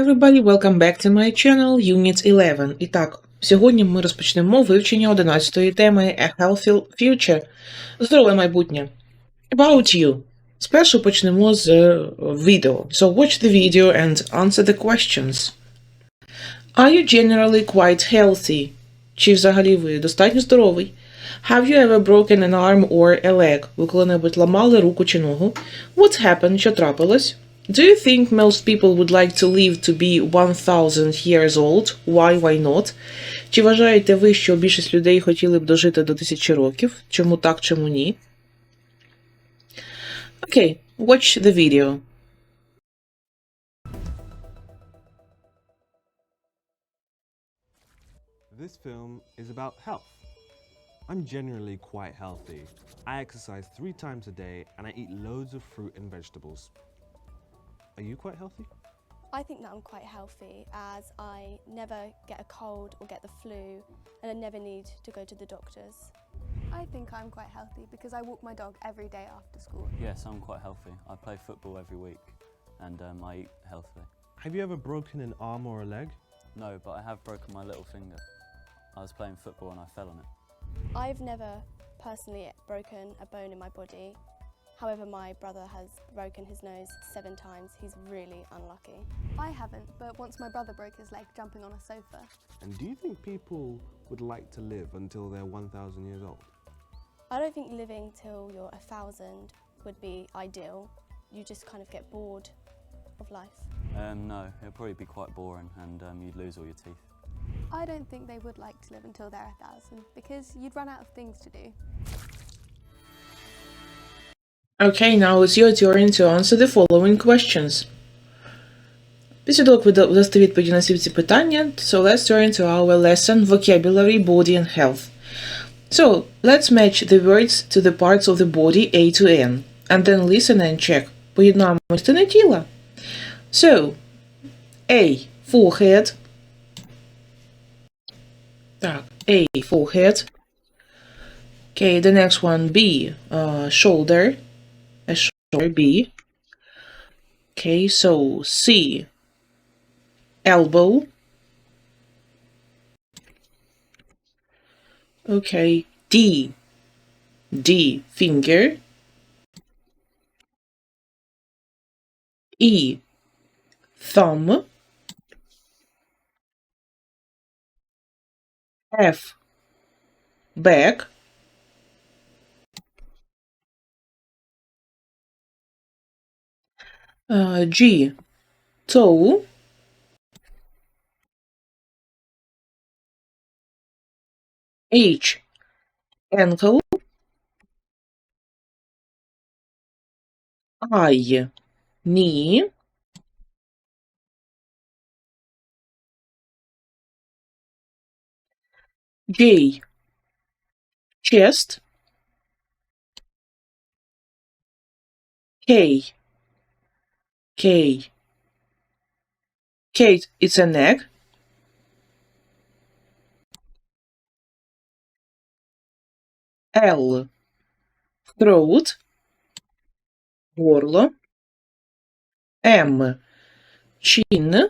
everybody, welcome back to my channel Unit 11. І так, сьогодні ми розпочнемо вивчення 11-ї теми A Healthy Future. Здорове майбутнє. About you. Спершу почнемо з е, відео. So watch the video and answer the questions. Are you generally quite healthy? Чи взагалі ви достатньо здоровий? Have you ever broken an arm or a leg? Ви коли-небудь ламали руку чи ногу? What happened? Що трапилось? Do you think most people would like to live to be 1000 years old? Why, why not? Чи вважаєте ви, що більшість людей хотіли б дожити до тисячі років? Чому так, чому ні? Okay, watch the video. This film is about health. I'm generally quite healthy. I exercise three times a day and I eat loads of fruit and vegetables. Are you quite healthy? I think that I'm quite healthy as I never get a cold or get the flu and I never need to go to the doctors. I think I'm quite healthy because I walk my dog every day after school. Yes, I'm quite healthy. I play football every week and um, I eat healthily. Have you ever broken an arm or a leg? No, but I have broken my little finger. I was playing football and I fell on it. I've never personally broken a bone in my body. However, my brother has broken his nose seven times. He's really unlucky. I haven't, but once my brother broke his leg jumping on a sofa. And do you think people would like to live until they're 1,000 years old? I don't think living till you're a thousand would be ideal. You just kind of get bored of life. Um, no, it'd probably be quite boring and um, you'd lose all your teeth. I don't think they would like to live until they're a thousand because you'd run out of things to do. Okay, now it's your turn to answer the following questions. Після того, як ви да- дасте відповіді на всі ці питання, so let's turn to our lesson Vocabulary, Body and Health. So, let's match the words to the parts of the body A to N, and then listen and check. Поєднаємо частини тіла. So, A. Forehead. Так, A. Forehead. Okay, the next one B. Uh, shoulder. B. Okay, so C. Elbow. Okay, D. D. Finger. E. Thumb. F. Back. Uh, G. Toe. H. Ankle. I. Knee. J. Chest. K. K. K, it's a neck. L. Throat. Горло. M. Chin.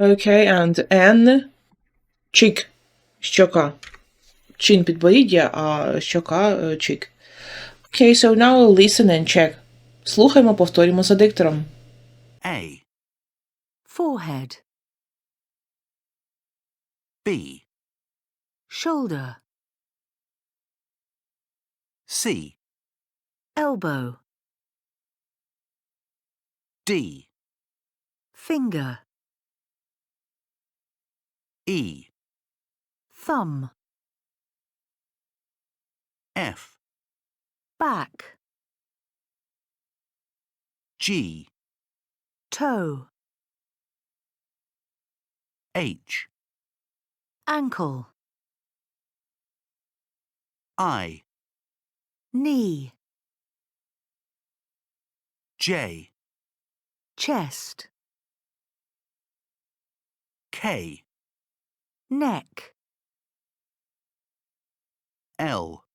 Okay, and N. Cheek. Щока. Чин підборіддя, а щока е, чик. Okay, so now listen and check. Слухаємо, повторюємо за диктором. A, Forehead, B, shoulder, C, elbow, D, finger, E, thumb, F, back, G, toe, H, ankle, I, knee, J, chest, K, neck, L,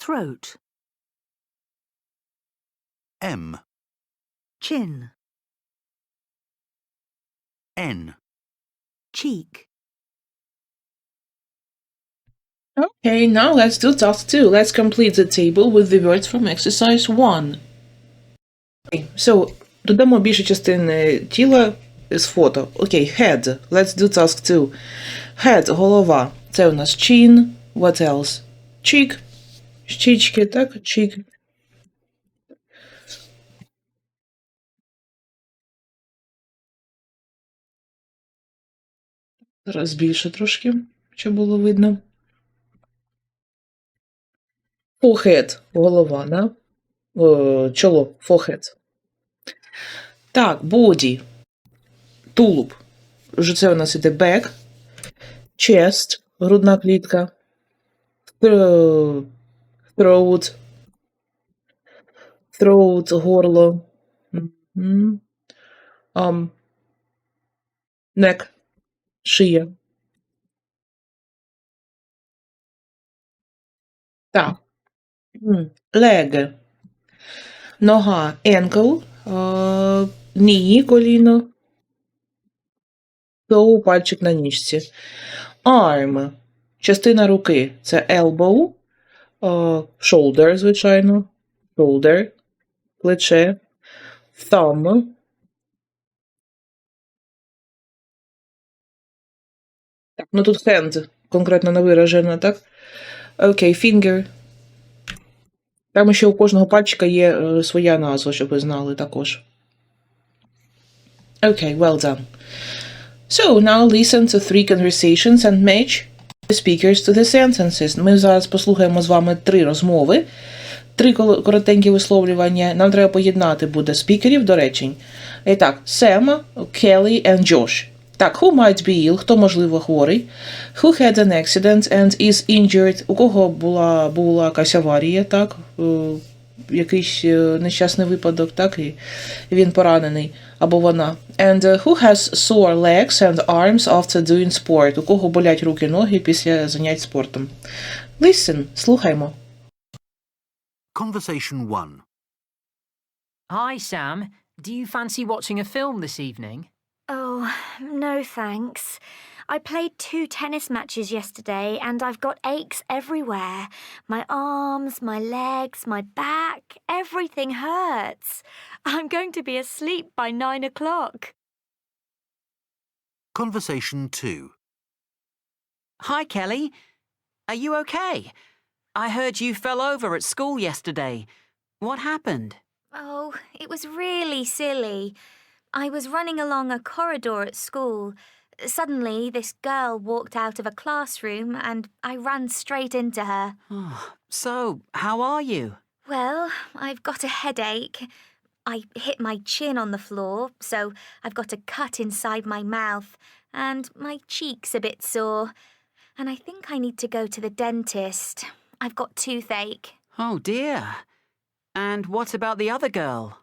throat, M, chin, N. cheek, Okay, now let's do task 2. Let's complete the table with the words from exercise 1. Okay, so, додамо більше частини тіла з фото. Окей, head. Let's do task 2. Head – голова. Це у нас chin. What else? Cheek. Щічки, так? Cheek. Зараз більше трошки, щоб було видно. Forehead – голова, да? О, чоло, forehead. Так, body. Тулуб. Вже це у нас іде back. Chest – грудна клітка. Throat. Throat – горло. Um, neck – шия. Так. Leg. Нога ankle, ні, коліно, toe, пальчик на ніжці. Arm. Частина руки це elbow, shoulder, звичайно, shoulder, плече, thumb. Ну тут hand конкретно не виражено, так? Окей, finger. Там ще у кожного пальчика є е, своя назва, щоб ви знали також. Okay, well done. So, now listen to three conversations and match the speakers to the sentences. Ми зараз послухаємо з вами три розмови, три коротенькі висловлювання. Нам треба поєднати буде спікерів до речень. І так, Сем, Келлі and Josh. Так, who might be ill, хто можливо хворий, who had an accident and is injured, у кого була, була якась аварія, так, е, якийсь е, нещасний випадок, так, і він поранений, або вона. And uh, who has sore legs and arms after doing sport, у кого болять руки, ноги після занять спортом. Listen, слухаймо. Conversation 1. Hi, Sam. Do you fancy watching a film this evening? Oh, no thanks. I played two tennis matches yesterday and I've got aches everywhere. My arms, my legs, my back, everything hurts. I'm going to be asleep by nine o'clock. Conversation 2. Hi, Kelly. Are you okay? I heard you fell over at school yesterday. What happened? Oh, it was really silly. I was running along a corridor at school. Suddenly, this girl walked out of a classroom and I ran straight into her. Oh, so, how are you? Well, I've got a headache. I hit my chin on the floor, so I've got a cut inside my mouth, and my cheek's a bit sore. And I think I need to go to the dentist. I've got toothache. Oh, dear. And what about the other girl?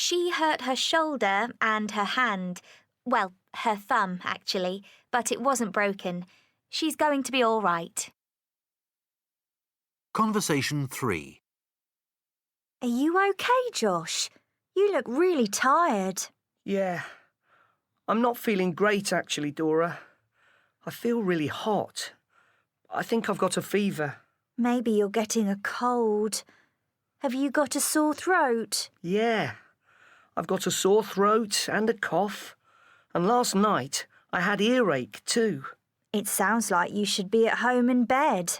She hurt her shoulder and her hand. Well, her thumb, actually, but it wasn't broken. She's going to be all right. Conversation 3. Are you okay, Josh? You look really tired. Yeah. I'm not feeling great actually, Dora. I feel really hot. I think I've got a fever. Maybe you're getting a cold. Have you got a sore throat? Yeah. I've got a sore throat and a cough. And last night I had earache too. It sounds like you should be at home in bed.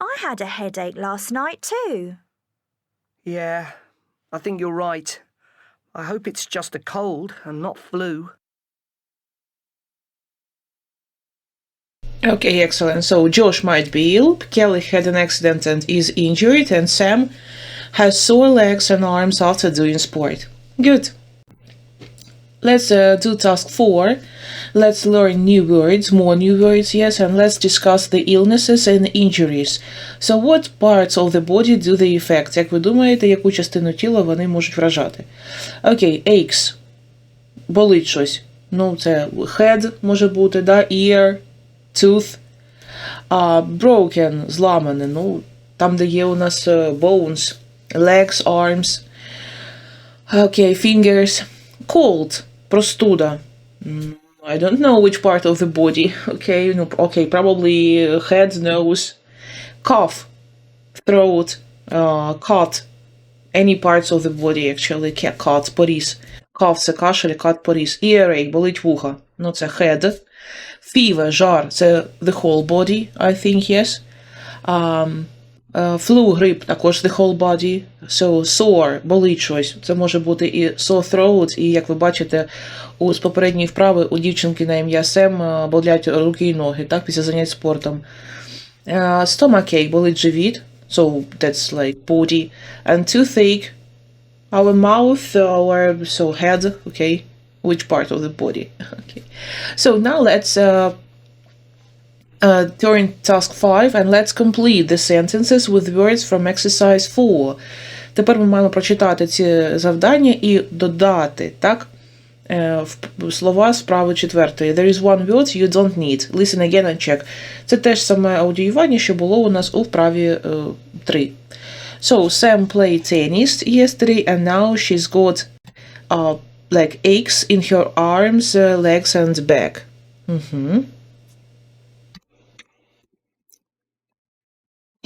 I had a headache last night too. Yeah, I think you're right. I hope it's just a cold and not flu. Okay, excellent. So Josh might be ill, Kelly had an accident and is injured, and Sam has sore legs and arms after doing sport. Good. Let's uh, do task four. Let's learn new words, more new words, yes, and let's discuss the illnesses and injuries. So, what parts of the body do they affect? Як ви думаєте, яку частину тіла вони можуть вражати? Окей, aches. Болить щось. Ну, це head може бути, да, ear, tooth. А broken, зламане, ну, там, де є у нас е, bones, legs, arms. Окей, fingers. Cold, простуда. М, I don't know which part of the body. Okay, no, okay, probably uh, head, nose, cough, throat, uh, cut, any parts of the body actually, Ca- cut, поріз. Cough – це кашель, cut – поріз. Earache – болить вуха. Ну, це head. Fever – жар – це the whole body, I think, yes. Um, uh, flu – грип – також the whole body. So, sore – болить щось. Це може бути і sore throat, і, як ви бачите, у, з попередньої вправи у дівчинки на ім'я Сем е, болять руки і ноги, так, після занять спортом. Uh, stomachache – болить живіт. So, that's like body. And toothache – our mouth, our so head, okay, which part of the body, okay. So now let's uh, uh, turn task 5 and let's complete the sentences with words from exercise 4. Тепер ми маємо прочитати ці завдання і додати, так, е, слова з вправи четвертої. There is one word you don't need. Listen again and check. Це теж саме аудіювання, що було у нас у вправі 3. So Sam played tennis yesterday, and now she's got uh, like aches in her arms, uh, legs, and back. Mhm.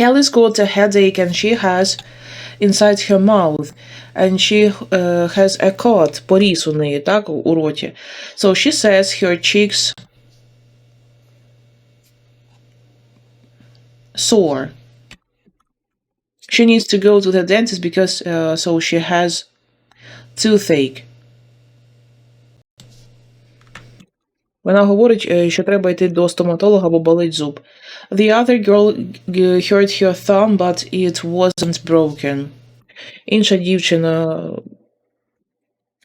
Kelly's got a headache, and she has inside her mouth, and she uh, has a cut, поріз у неї, так, у роті. So she says her cheeks sore. She needs to go to the dentist because uh, so she has toothache. Вона говорить, е, що треба йти до стоматолога, бо болить зуб. The other girl hurt her thumb, but it wasn't broken. Інша дівчина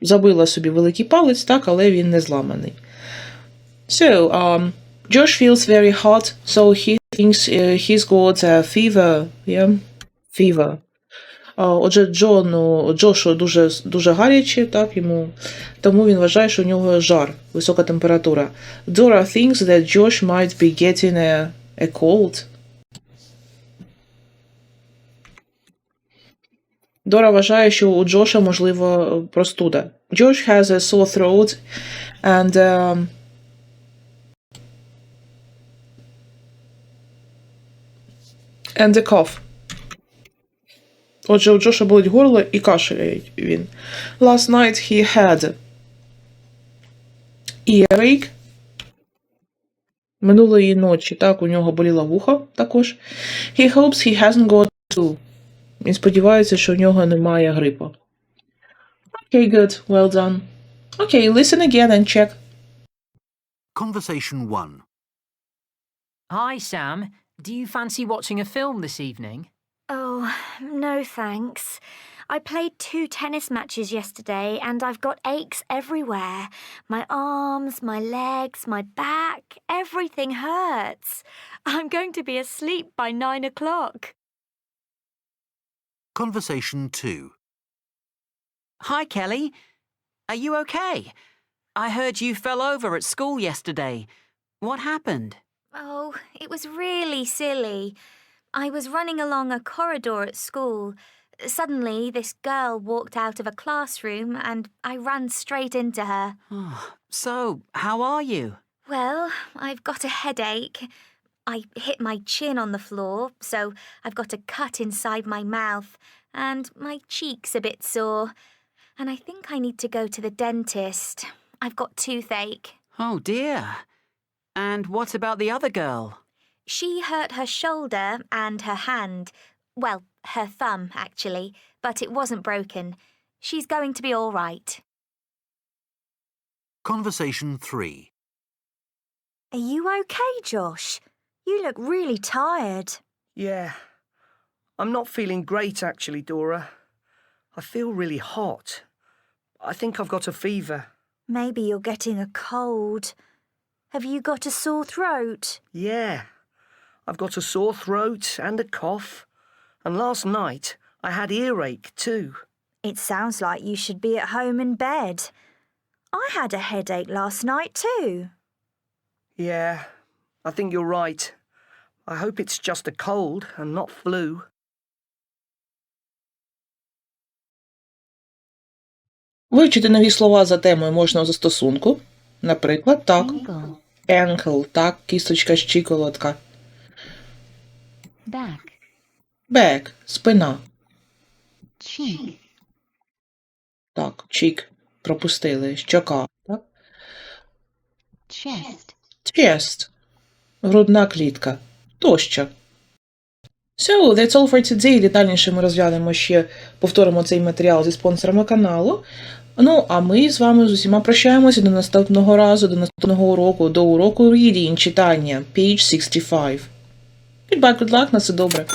забила собі великий палець, так, але він не зламаний. So, um, Josh feels very hot, so he thinks uh, he's got a fever. Yeah? Fever. Отже, Джону, Джошу дуже, дуже гаряче, так, йому, тому він вважає, що у нього жар, висока температура. Dora thinks that Josh might be getting a, a cold. Дора вважає, що у Джоша, можливо, простуда. Josh has a sore throat and um, and a cough. Отже, у Джоша болить горло і кашляє він. Last night he had earache. Минулої ночі, так, у нього боліло вухо також. He hopes he hasn't got flu. Він сподівається, що у нього немає грипу. Okay, good. Well done. Okay, listen again and check. Conversation 1. Hi, Sam. Do you fancy watching a film this evening? Oh, no thanks. I played two tennis matches yesterday and I've got aches everywhere. My arms, my legs, my back, everything hurts. I'm going to be asleep by nine o'clock. Conversation 2. Hi, Kelly. Are you okay? I heard you fell over at school yesterday. What happened? Oh, it was really silly. I was running along a corridor at school. Suddenly, this girl walked out of a classroom and I ran straight into her. Oh, so, how are you? Well, I've got a headache. I hit my chin on the floor, so I've got a cut inside my mouth, and my cheek's a bit sore. And I think I need to go to the dentist. I've got toothache. Oh, dear. And what about the other girl? She hurt her shoulder and her hand. Well, her thumb, actually, but it wasn't broken. She's going to be all right. Conversation 3. Are you okay, Josh? You look really tired. Yeah. I'm not feeling great, actually, Dora. I feel really hot. I think I've got a fever. Maybe you're getting a cold. Have you got a sore throat? Yeah. I've got a sore throat and a cough. And last night I had earache too. It sounds like you should be at home in bed. I had a headache last night too. Yeah, I think you're right. I hope it's just a cold and not flu. Вивчити нові слова за темою можна у застосунку. Наприклад, так. Ankle, так, кісточка щиколотка. Back. Back, спина. Cheek. Так, cheek, пропустили, щока. Так? Chest. Chest, грудна клітка, тощо. So, that's all for today. Детальніше ми розглянемо ще, повторимо цей матеріал зі спонсорами каналу. Ну, а ми з вами з усіма прощаємося до наступного разу, до наступного уроку, до уроку reading, читання, page 65. Good luck, на все добре.